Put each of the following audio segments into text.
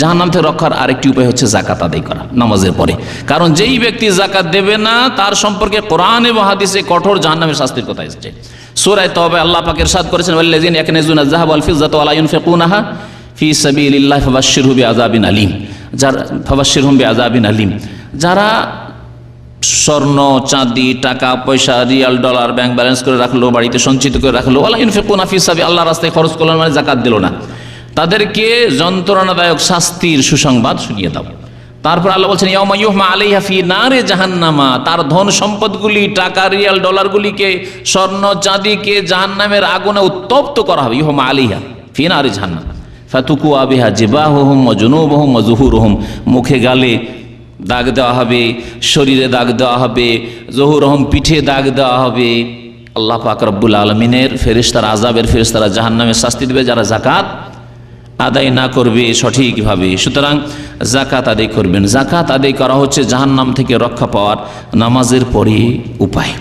জাহান্নাম থেকে রক্ষার আরেকটি উপায় হচ্ছে জাকাত আদায় করা, নামাজের পরে। কারণ যেই ব্যক্তি জাকাত দেবে না, তার সম্পর্কে কোরআন এবং হাদিসে কঠোর জাহান্নামের শাস্তির কথা এসেছে। সুরায় তবে আল্লাহ পাকের সাদ করেছেন, ওয়াল্লাযিনা ইয়াকনিজুনা যাহাব ওয়াল ফিজ্জাতা ওয়া লা ইউনফিকুনাহা ফি সাবিলিল্লাহ ফাবাশশিরহু বিআযাবিন আলিম। যারা, ফাবাশশিরহুম বিআযাবিন আলিম। যারা স্বর্ণ, চাঁদি, টাকা, পয়সা, রিয়াল, ডলার, ব্যাংক ব্যালেন্স করে রাখল, বাড়িতে সঞ্চিত করে রাখল আল্লাহ ইনফেকুন হাফিসাবি আল্লাহ রাস্তায় খরচ করল মানে জাকাত দিল না। তাদেরকে যন্ত্রণাদায়ক শাস্তির সুসংবাদ শুনিয়ে দাও। তারপর আল্লাহ বলছেন ইয়মা আলাইহা ফি নারে জাহান্নামা। তার ধন সম্পদগুলি, টাকা, রিয়াল ডলারগুলিকে, স্বর্ণ চাঁদিকে জাহান্নামের আগুনে উত্তপ্ত করা হবে। ইহমা আলিহা ফি নারে জাহান্নাম। ফাতুকু আবিহা জিবাহুম জুনুবহুম জহুরহুম। মুখে গালে দাগ দেওয়া হবে, শরীরে দাগ দেওয়া হবে জহুর রহম পিঠে দাগ দেওয়া হবে। আল্লাহ পাক রব্বুল আলমিনের ফেরিস্তার আজাবের ফেরিস্তারা জাহান নামে শাস্তি দেবে, যারা জাকাত আদায় না করবে সঠিকভাবে। সুতরাং জাকাত আদায় করবেন। জাকাত আদায় করা হচ্ছে জাহান্নাম থেকে রক্ষা পাওয়ার নামাজের পরে উপায়।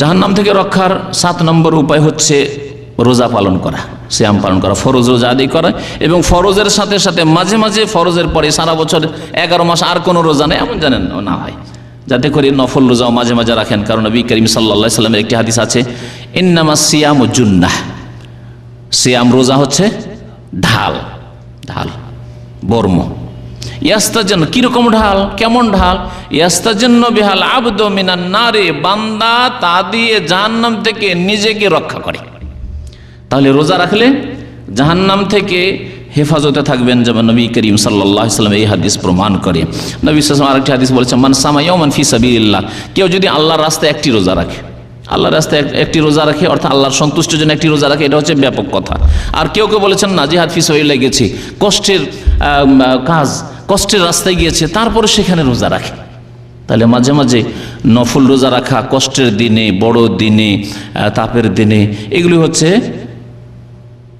জাহান্নাম থেকে রক্ষার সাত নম্বর উপায় হচ্ছে রোজা পালন করা শ্যাম পালন করা, ফরজ রোজা আদায় করা এবং ফরজের সাথে সাথে মাঝে মাঝে ফরজের পরে সারা বছর এগারো মাস আর কোনো রোজা নেই এমন জানেন না হয় যাতে করে নফল রোজাও মাঝে মাঝে রাখেন। কারণ নবী করিম সাল্লা সাল্লামের একটি হাদিস আছে ইন্নামা সিয়াম জুন্নাহ। সিয়াম রোজা হচ্ছে ঢাল ঢাল, বর্ম। ইয়াস্তাজন্য কীরকম ঢাল? কেমন ঢাল? ইয়াস্তাজন্য বেহাল আবদ মিনান নারে, বান্দা তা দিয়ে জাহান্নাম থেকে নিজেকে রক্ষা করে। তাহলে রোজা রাখলে জাহান্নাম থেকে হেফাজতে থাকবেন যেমন নবী করিম সাল্লাহ সাল্লাম এই হাদিস প্রমাণ করে। নবী সাল্লাম আরেকটি হাদিস বলেছে মান সামাইয়মান ফি সাবিল্লাহ কেউ যদি আল্লাহর রাস্তায় একটি রোজা রাখে আল্লাহর রাস্তায় একটি রোজা রাখে, অর্থাৎ আল্লাহর সন্তুষ্টির জন্য একটি রোজা রাখে, এটা হচ্ছে ব্যাপক কথা। আর কেউ কেউ বলেছেন, না, জিহাদ ফিস হয়ে লেগেছে কষ্টের কাজ, কষ্টের রাস্তায় গিয়েছে, তারপরে সেখানে রোজা রাখে। তাহলে মাঝে মাঝে নফল রোজা রাখা, কষ্টের দিনে, বড় দিনে তাপের দিনে, এগুলি হচ্ছে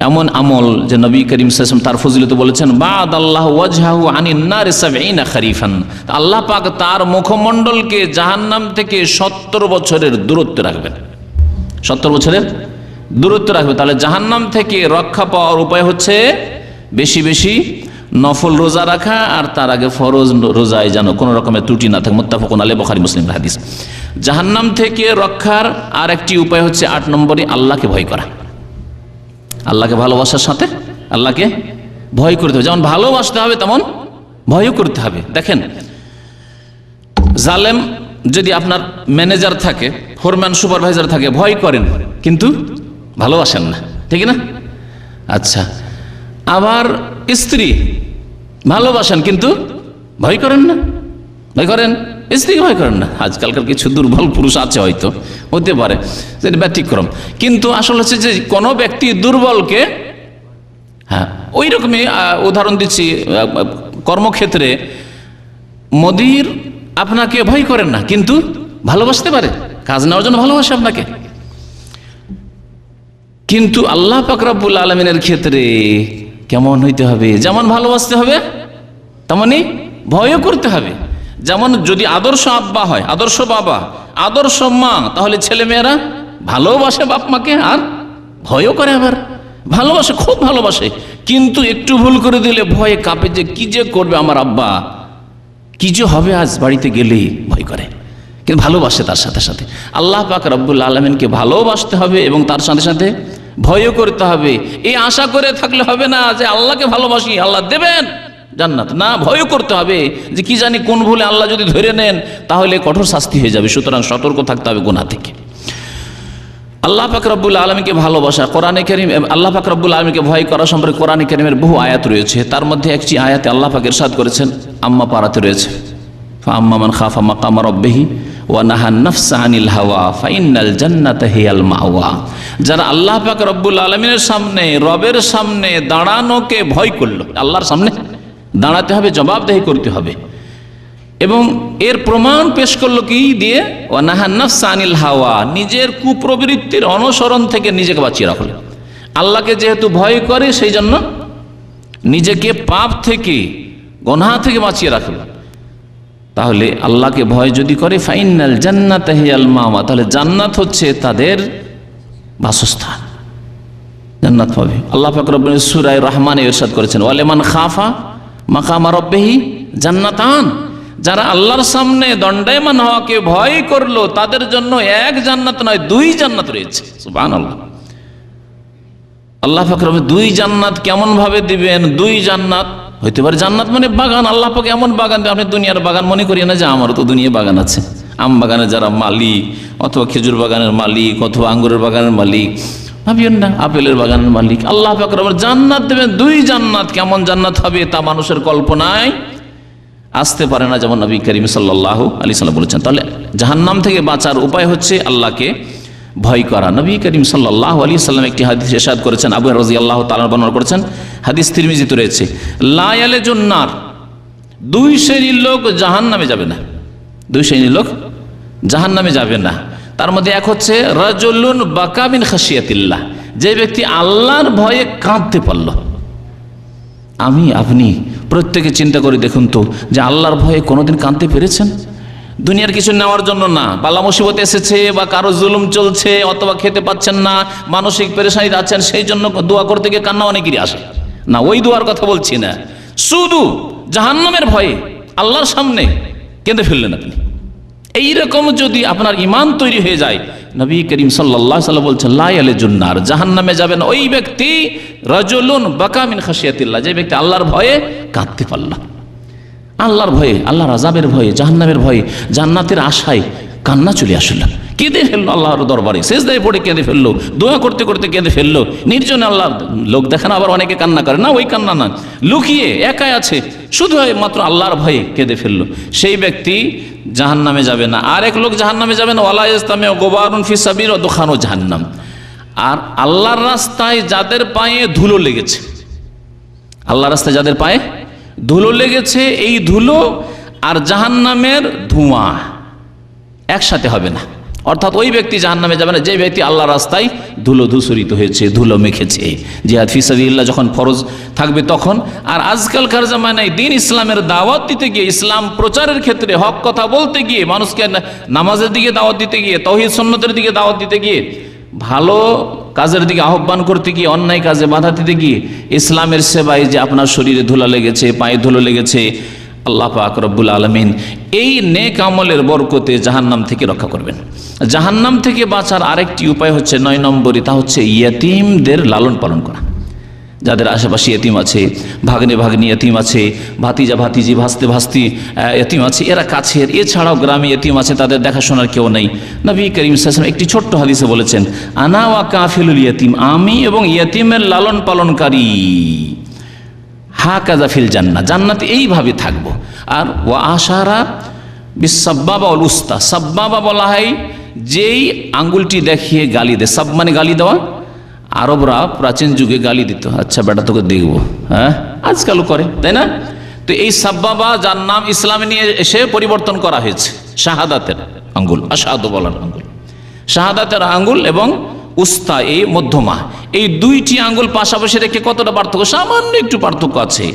এমন আমল যে নবী করিম সাল্লাম তার ফজিলত বলেছেন বাদ আল্লাহ ওয়াজহাহু আনিন নার সাবঈনা খারিফান। আল্লাহ পাক তার মুখমণ্ডলকে জাহান্নাম থেকে সত্তর বছরের দূরত্বে রাখবেন। সত্তর বছরের দূরত্ব রাখবে তাহলে জাহান্নাম থেকে রক্ষা পাওয়ার উপায় হচ্ছে বেশি বেশি নফল রোজা রাখা আর তার আগে ফরজ রোজায় যেন কোনো রকমের ত্রুটি না থাকে। মোত্তাফকুন আলী বখারি মুসলিম হাদিস। জাহান্নাম থেকে রক্ষার আর একটি উপায় হচ্ছে আট নম্বরে আল্লাহকে ভয় করা। আল্লাহকে ভালোবাসার সাথে আল্লাহকে ভয় করতে হবে। যেমন ভালোবাসতে হবে, তেমন ভয়ও করতে হবে। দেখেন, জালেম যদি আপনার ম্যানেজার থাকে, ফোরম্যান সুপারভাইজার থাকে, ভয় করেন, কিন্তু ভালোবাসেন না। ঠিক না? আচ্ছা আবার স্ত্রী ভালোবাসেন, কিন্তু ভয় করেন না? ভয় করেন? স্ত্রীকে ভয় করেন না। আজকালকার কিছু দুর্বল পুরুষ আছে হয়তো, হতে পারে। ব্যতিক্রম। কিন্তু আসলে হচ্ছে যে কোনো ব্যক্তি দুর্বলকে হ্যাঁ ওই রকমই উদাহরণ দিচ্ছি কর্মক্ষেত্রে মোদির আপনাকে ভয় করেন না, কিন্তু ভালোবাসতে পারে। কাজ নেওয়ার জন্য ভালোবাসে আপনাকে। কিন্তু আল্লাহ পাকরাবুল আলমিনের ক্ষেত্রে কেমন হইতে হবে? যেমন ভালোবাসতে হবে তেমনই ভয়ও করতে হবে। যেমন যদি আদর্শ আব্বা হয়, আদর্শ বাবা, আদর্শ মা, তাহলে ছেলে মেয়েরা ভালোবাসে বাপ মাকে আর ভয়ও করে আবার। ভালোবাসে, খুব ভালোবাসে। কিন্তু একটু ভুল করে দিলে ভয়ে কাঁপে যে কি যে করবে আমার আব্বা। কি যে হবে আজ বাড়িতে গেলেই ভয় করে। কিন্তু ভালোবাসে তার সাথে সাথে। আল্লাহ পাক রব্বুল আলমিনকে ভালোবাসতে হবে এবং তার সাথে সাথে ভয়ও করতে হবে। এই আশা করে থাকলে হবে না যে আল্লাহকে ভালোবাসি, আল্লাহ দেবেন। জান্নাত। না, ভয়ও করতে হবে যে কি জানি কোন ভুলে আল্লাহ যদি ধরে নেন, তাহলে কঠোর শাস্তি হয়ে যাবে। সুতরাং সতর্ক থাকতে হবে গুণা থেকে। আল্লাহ পাক রব্বুল আলমীকে ভালোবাসা, কোরআনে করিম, আল্লাহ পাক রব্বুল আলমীকে ভয় করা সম্পর্কে কোরআনে করিমের বহু আয়াত রয়েছে। তার মধ্যে একটি আয়াতে আল্লাহ পাক ইরশাদ করেছেন, আম্মা পাড়াতে রয়েছে। আম্মা মান খাফা মাকামা রব্বিহি যারা আল্লাহ পাক রব্বুল সামনে, রবের সামনে দাঁড়ানোকে ভয় করল, আল্লাহর সামনে দাঁড়াতে হবে, জবাবদেহি করতে হবে। এবং এর প্রমাণ পেশ করল কি দিয়ে? ওয়ানাহান্নাফসানিল হাওয়া, নিজের কুপ্রবৃত্তির অনুসরণ থেকে নিজেকে বাঁচিয়ে রাখল আল্লাহকে যেহেতু ভয় করে, সেই জন্য নিজেকে পাপ থেকে, গনহা থেকে বাঁচিয়ে রাখল তাহলে আল্লাহকে ভয় যদি করে ফাইনাল জান্নাত হিয়াল মামা তাহলে জান্নাত হচ্ছে তাদের বাসস্থান। জান্নাত পাবে। আল্লাহ ফাকরবিন সুরায় রহমানে ইরশাদ করেছেন, ওয়ালেমান খাফা মাকামা রব্বেহি জান্নাতান। যারা আল্লাহর সামনে দণ্ডায়মান হওয়াকে ভয় করল, তাদের জন্য এক জান্নাত নয়, দুই জান্নাত রয়েছে। সুবহানাল্লাহ। আল্লাহ ফাকর দুই জান্নাত কেমন ভাবে দিবেন? দুই জান্নাত। হইতে পারে জান্নাত মানে বাগান। আল্লাহ পাকে এমন বাগান আপনি দুনিয়ার বাগান মনে করি না যে আমারও তো দুনিয়া বাগান আছে। আম বাগানের যারা মালিক, অথবা খেজুর বাগানের মালিক, অথবা আঙ্গুরের বাগানের মালিক ভাবিয়েন না আপেলের বাগান মালিক। আল্লাহ ফাকর জান্নাত দেবেন। দুই জান্নাত কেমন জান্নাত হবে তা মানুষের কল্পনায় আসতে পারে না, যেমন নবী করিম সাল্লাহ আলি সাল্লাম বলেছেন। তাহলে জাহান্নাম থেকে বাঁচার উপায় হচ্ছে আল্লাহকে ভয় করা। নবী করিম সাল্লাহ আলী সাল্লাম একটি হাদিস এসাদ করেছেন। আবু রাজি আল্লাহ তালার বর্ণনা করেছেন। হাদিস তিরমিজিত রয়েছে লায়ালে জন্নার দুই শ্রেণির লোক জাহান নামে যাবে না। দুই শ্রেণির লোক জাহান নামে যাবে না। তার মধ্যে এক হচ্ছে রাজুল্লুন বাকাবিন খাসিয়াতিল্লাহ যে ব্যক্তি আল্লাহর ভয়ে কাঁদতে পারল। আমি, আপনি প্রত্যেকে চিন্তা করে দেখুন তো, যে আল্লাহর ভয়ে কোনোদিন কাঁদতে পেরেছেন? দুনিয়ার কিছু নেওয়ার জন্য না। বালা মুসিবত এসেছে বা কারও জুলুম চলছে অথবা খেতে পাচ্ছেন না, মানসিক পেরেশানিতে আছেন, সেই জন্য দোয়া করতে গিয়ে কান্না অনেকেরই আসে। না, ওই দোয়ার কথা বলছি না। শুধু জাহান্নামের ভয়ে আল্লাহর সামনে কেঁদে ফেললেন আপনি। এইরকম যদি আপনার ইমান তৈরি হয়ে যায়, নবী করিম সাল্লাহ সাল্লাম বলছেন লাই আলে জুন্নার জাহান নামে যাবেন। ওই ব্যক্তি রজলুন বাকামিন খাসিয়াতিল্লাহ যে ব্যক্তি আল্লাহর ভয়ে কাঁদতে পারল। আল্লাহর ভয়ে, আল্লাহর আজাবের ভয়ে, জাহান্নামের ভয়ে, জান্নাতের আশায় কান্না চলে আসলো। কেঁদে ফেলল আল্লাহর দরবারে শেষ দায় পড়ে কেঁদে ফেলল, দোয়া করতে করতে কেঁদে ফেলল, নির্জনে আল্লাহ লোক দেখানো আবার অনেকে কান্না করে, না, ওই কান্না না, লুকিয়ে একাই আছে, শুধু মাত্র আল্লাহর ভয়ে কেঁদে ফেলল। সেই ব্যক্তি জাহান নামে যাবে না আর এক লোক জাহান নামে যাবে না, ওয়ালা ইসলামে গোবারুন ফিসাবির ও দোকানো জাহান্নাম। আর আল্লাহর রাস্তায় যাদের পায়ে ধুলো লেগেছে আল্লাহ রাস্তায় যাদের পায়ে ধুলো লেগেছে, এই ধুলো আর জাহান্নামের ধোঁয়া একসাথে হবে না। অর্থাৎ ওই ব্যক্তি জাহান নামে যাবে না, যে ব্যক্তি আল্লাহ রাস্তায় ধুলো ধূসরিত হয়েছে, ধুলো মেখেছে। জিহাদ ফিসাবিল্লাহ যখন ফরজ থাকবে তখন। আর আজকালকার জামানায় দিন ইসলামের দাওয়াত দিতে গিয়ে, ইসলাম প্রচারের ক্ষেত্রে হক কথা বলতে গিয়ে, মানুষকে নামাজের দিকে দাওয়াত দিতে গিয়ে, তহিদ সন্ন্যতের দিকে দাওয়াত দিতে গিয়ে, ভালো কাজের দিকে আহ্বান করতে গিয়ে, অন্যায় কাজে বাধা দিতে গিয়ে, ইসলামের সেবায় যে আপনার শরীরে ধুলা লেগেছে, পায়ে ধুলো লেগেছে আল্লাহ পাক রব্বুল আলমিন এই নেক আমলের বরকতে জাহান্নাম থেকে রক্ষা করবেন। জাহান্নাম থেকে বাঁচার আরেকটি উপায় হচ্ছে নয় নম্বরই, তা হচ্ছে ইয়তিমদের লালন পালন করা। যাদের আশেপাশে এতিম আছে, ভাগ্নে ভাগ্নি এতিম আছে, ভাতিজা ভাতিজি, ভাসতে ভাস্তি এতিম আছে, এরা কাছের। এছাড়াও গ্রামে এতিম আছে, তাদের দেখাশোনার কেউ নেই। নবী করিম সাসম একটি ছোট্ট হাদিসে বলেছেন, আনা ওয়া কাফিলুল ইয়তিম, আমি এবং ইয়তিমের লালন পালনকারী। হা কাজাফিল জান্না জান্নাতে এইভাবে থাকব। আর ও আশারা বিসাব্বাবা অল উস্তা, সাব্বাবা বলা হয় যেই আঙ্গুলটি দেখিয়ে গালি দেয়। সাব মানে গালি দেওয়া। আরবরা প্রাচীন যুগে গালি দিত আচ্ছা বেটা তোকে দেখব হ্যাঁ? আজকালও করে, তাই না? তো এই সাব্বাবা যার নাম ইসলামে নিয়ে এসে পরিবর্তন করা হয়েছে, শাহাদাতের আঙ্গুল, আশাহাদ বলার আঙ্গুল। শাহাদাতের আঙ্গুল এবং উস্তা এই মধ্যমা। এই দুইটি আঙ্গুল পাশাপাশি রেখে কতটা পার্থক্য? সামান্য একটু পার্থক্য আছে।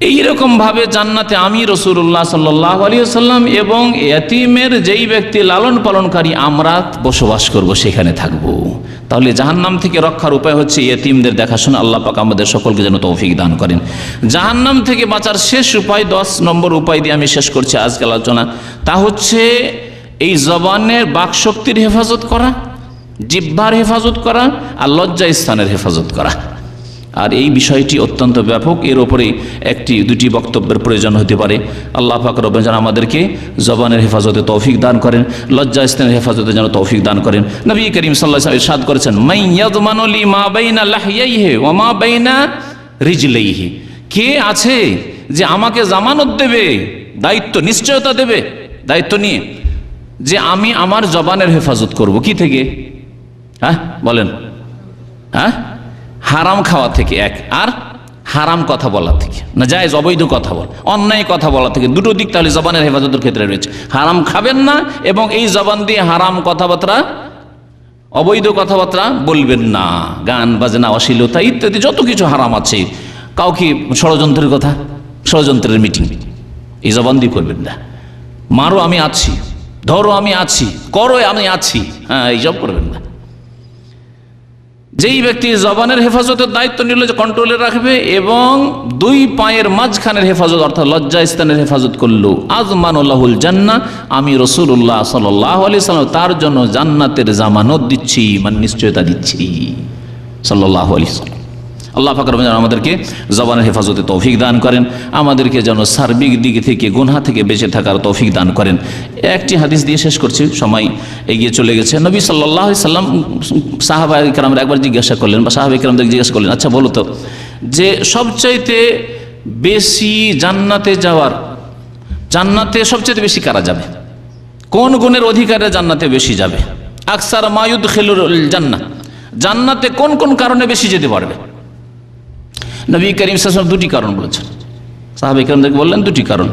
এইরকম ভাবে জান্নাতে আমি রসুল্লাহ সাল্লাহ আলিয়াল্লাম এবং এতিমের যেই ব্যক্তি লালন পালনকারী, আমরা বসবাস করব, সেখানে থাকব। তাহলে জাহান্নাম থেকে রক্ষার উপায় হচ্ছে এতিমদের দেখাশোনা। আল্লাহ পাক আমাদের সকলকে যেন তৌফিক দান করেন। জাহান্নাম থেকে বাঁচার শেষ উপায়, দশ নম্বর উপায় দিয়ে আমি শেষ করছি আজকে আলোচনা। তা হচ্ছে এই জবানের বাকশক্তির হেফাজত করা। জিব্বার হেফাজত করা আর লজ্জা স্থানের হেফাজত করা। আর এই বিষয়টি অত্যন্ত ব্যাপক। এর ওপরে একটি, দুটি বক্তব্যের প্রয়োজন হতে পারে। আল্লাহ ফাকর যেন আমাদেরকে জবানের হেফাজতে তৌফিক দান করেন লজ্জা স্থানের হেফাজতে যেন তৌফিক দান করেন। নবী করিম সাল্লাহ সাদ করেছেন মাই ইয়াদমানুলি মা বাইনা লাহিয়াইহে ও মা বাইনা রিজলেইহে। কে আছে যে আমাকে জামানত দেবে, দায়িত্ব, নিশ্চয়তা দেবে? দায়িত্ব নিয়ে। যে আমি আমার জবানের হেফাজত করব। কি থেকে? হ্যাঁ বলেন। হ্যাঁ? হারাম খাওয়া থেকে এক, আর হারাম কথা বলা থেকে। না যায় অবৈধ কথা বল, অন্যায় কথা বলা থেকে। দুটো দিক তাহলে জবানের হেফাজতের ক্ষেত্রে রয়েছে। হারাম খাবেন না এবং এই জবান দিয়ে হারাম কথাবার্তা, অবৈধ কথাবার্তা বলবেন না। গান, বাজনা, অশ্লীলতা ইত্যাদি যত কিছু হারাম আছে। কাউকে ষড়যন্ত্রের কথা? ষড়যন্ত্রের মিটিং। এই জবান দিয়ে করবেন না। মারো আমি আছি, ধরো আমি আছি, করো আমি আছি। হ্যাঁ এইসব করবেন না। যেই ব্যক্তি জবানের হেফাজতের দায়িত্ব নিল যে কন্ট্রোলে রাখবে এবং দুই পায়ের মাঝখানের হেফাজত, অর্থাৎ লজ্জা ইস্তানের হেফাজত করল, আজমানুল্লাহুল জান্না আমি রসুল্লাহ সাল্লাহ আলি সাল্লাম, তার জন্য জান্নাতের জামানত দিচ্ছি মানে নিশ্চয়তা দিচ্ছি সাল্লাহ আলি সাল্লাম। আল্লাহ ফাকর আমাদেরকে জবানের হেফাজতে তৌফিক দান করেন। আমাদেরকে যেন সার্বিক দিক থেকে, গুনহা থেকে বেঁচে থাকার তৌফিক দান করেন। একটি হাদিস দিয়ে শেষ করছি, সময় এগিয়ে চলে গেছে। নবী সাল্লাহ সাল্লাম সাহাবা ইকরাম একবার জিজ্ঞাসা করলেন বা সাহাবা ইকরামদের জিজ্ঞাসা করলেন আচ্ছা বলো তো, যে সবচাইতে বেশি জান্নাতে যাওয়ার, জান্নাতে সবচাইতে বেশি কারা যাবে? কোন গুণের অধিকারে জান্নাতে বেশি যাবে? আকসার মায়ুদ খেলুর জান্না জান্নাতে কোন কোন কারণে বেশি যেতে পারবে? নবী করিম সাসম দুটি কারণ বলেছেন। সাহাবি করিমদেরকে বললেন, দুটি কারণ।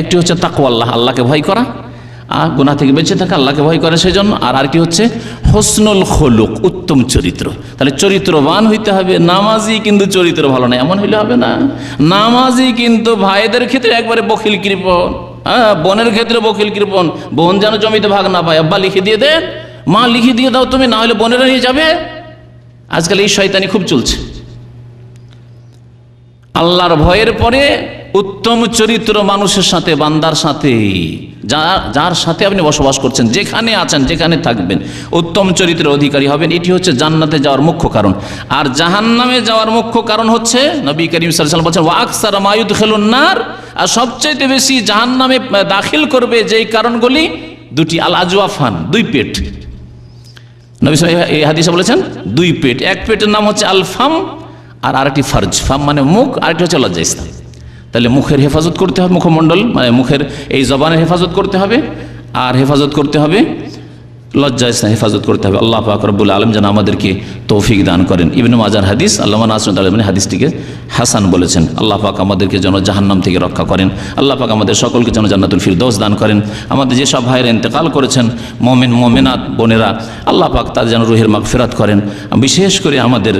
একটি হচ্ছে তাকু আল্লাহ, আল্লাহকে ভয় করা। আর গুণা থেকে বেঁচে থাকা আল্লাহকে ভয় করে সেই জন্য আর আরেকটি হচ্ছে হসনুল খোলুক, উত্তম চরিত্র। তাহলে চরিত্রবান হইতে হবে নামাজি কিন্তু চরিত্র ভালো না, এমন হইলে হবে না। নামাজি কিন্তু ভাইদের ক্ষেত্রে একবারে বকিল কৃপণ। হ্যাঁ বোনের ক্ষেত্রে বকিল কৃপণ। বোন যেন জমিতে ভাগ না পায়, আব্বা লিখে দিয়ে দে, মা লিখে দিয়ে দাও তুমি, না হলে বোনেরা নিয়ে যাবে। আজকাল এই শয়তানি খুব চলছে। আল্লাহর ভয়ের পরে উত্তম চরিত্র মানুষের সাথে, বান্দার সাথে যার সাথে আপনি বসবাস করছেন, যেখানে আছেন, যেখানে থাকবেন, উত্তম চরিত্রের অধিকারী হবেন, এটি হচ্ছে জান্নাতে যাওয়ার মুখ্য কারণ। আর জাহান্নামে যাওয়ার মুখ্য কারণ হচ্ছে, নবী করিম সাল্লাম বলছেন ওয়াকসার মায়ুদ খেলুন্নার আর সবচাইতে বেশি জাহান্নামে দাখিল করবে যেই কারণগুলি, দুটি আল আজওয়াফান, দুই পেট। নবী এই হাদিসে বলেছেন, দুই পেট। এক পেটের নাম হচ্ছে আলফাম আর আরেকটি ফার্জ, ফাম মানে মুখ, আরেকটি হচ্ছে লজ্জা, ইসলাম। তাহলে মুখের হেফাজত করতে হবে মুখমণ্ডল মানে মুখের এই জবানের হেফাজত করতে হবে, আর হেফাজত করতে হবে লজ্জা ইসলাম হেফাজত করতে হবে। আল্লাহ পাক রব্বুল আলম যেন আমাদেরকে তৌফিক দান করেন। ইবনু মাজার হাদিস আল্লাহ নাসরুদ আলমিন হাদিসটিকে হাসান বলেছেন। আল্লাহ পাক আমাদেরকে যেন জাহান্নাম থেকে রক্ষা করেন। আল্লাহ পাক আমাদের সকলকে যেন জান্নাতুল ফিরদৌস দান করেন। আমাদের যেসব ভাইয়েরা ইন্তেকাল করেছেন, মোমেন, মোমেনাত বোনেরা, আল্লাহ পাক তার যেন রুহের মাগ ফেরাত করেন। বিশেষ করে আমাদের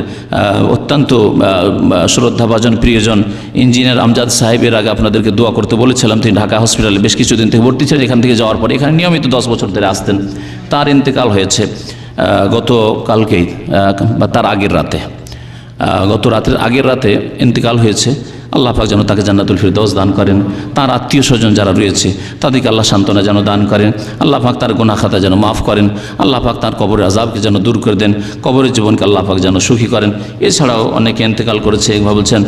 অত্যন্ত শ্রদ্ধাভাজন প্রিয়জন ইঞ্জিনিয়ার আমজাদ সাহেবের আগে আপনাদেরকে দোয়া করতে বলেছিলাম, তিনি ঢাকা হসপিটালে বেশ কিছুদিন থেকে ভর্তি ছিলেন। এখান থেকে যাওয়ার পর এখানে নিয়মিত দশ বছর ধরে আসতেন। তার ইন্তেকাল হয়েছে গত কালকেই বা তার আগের রাতে গত রাতের আগের রাতে ইন্তেকাল হয়েছে। আল্লাহ পাক যেন তাকে জান্নাতুল ফিরদৌস দান করেন। তার আত্মীয় স্বজন যারা রয়েছে, তাদেরকে আল্লাহ সান্ত্বনা যেন দান করেন। আল্লাহ পাক তার গুনাহ খাতা যেন মাফ করেন। আল্লাহ পাক তার কবরের আজাবকে যেন দূর করে দেন। কবরের জীবনকে আল্লাহ পাক যেন সুখী করেন। এছাড়াও অনেকে ইন্তেকাল করেছে এভাবে বলছেন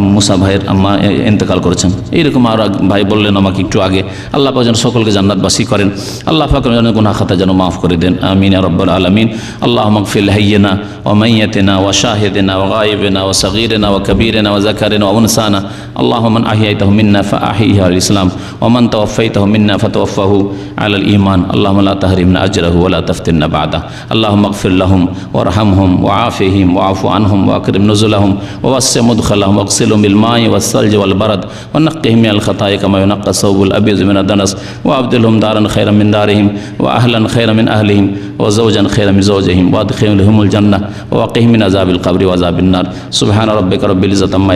মুসা ভাইয়ের আম্মা এ- ইন্তেকাল করেছেন। এইরকম আর ভাই বললেন আমাকে একটু আগে, আল্লাহ পাক যেন সকলকে জান্নাতবাসী করেন। আল্লাহ পাক যেন গুনাহ খাতা যেন মাফ করে দেন। আমিন রব্বাল আলামিন। আল্লাহ মগফিল হাইয়িনা ওয়া মাইয়াতিনা ওয়া শাহিদিনা ওয়া গায়িবিনা ওয়া সগীরিনা ওয়া কবীরিনা ওয়া ذكر وأنسانا اللهم من أحييته منا فأحيه على الإسلام ومن توفيته منا فتوفه على الإيمان. اللهم لا تهرمنا أجره ولا تفتنا بعده. اللهم اغفر لهم وارحمهم وعافهم واعف عنهم وأكرم نزلهم ووسع مدخلهم واغسلهم بالماء والثلج والبرد ونقهم من الخطايا كما ينقى الثوب الأبيض من الدنس وأبدلهم دارا خيرا من دارهم وأهلا خيرا من أهلهم وزوجا خيرا من زوجهم وأدخلهم الجنة ووقهم من عذاب القبر وعذاب النار. سبحان ربك رب العزة عما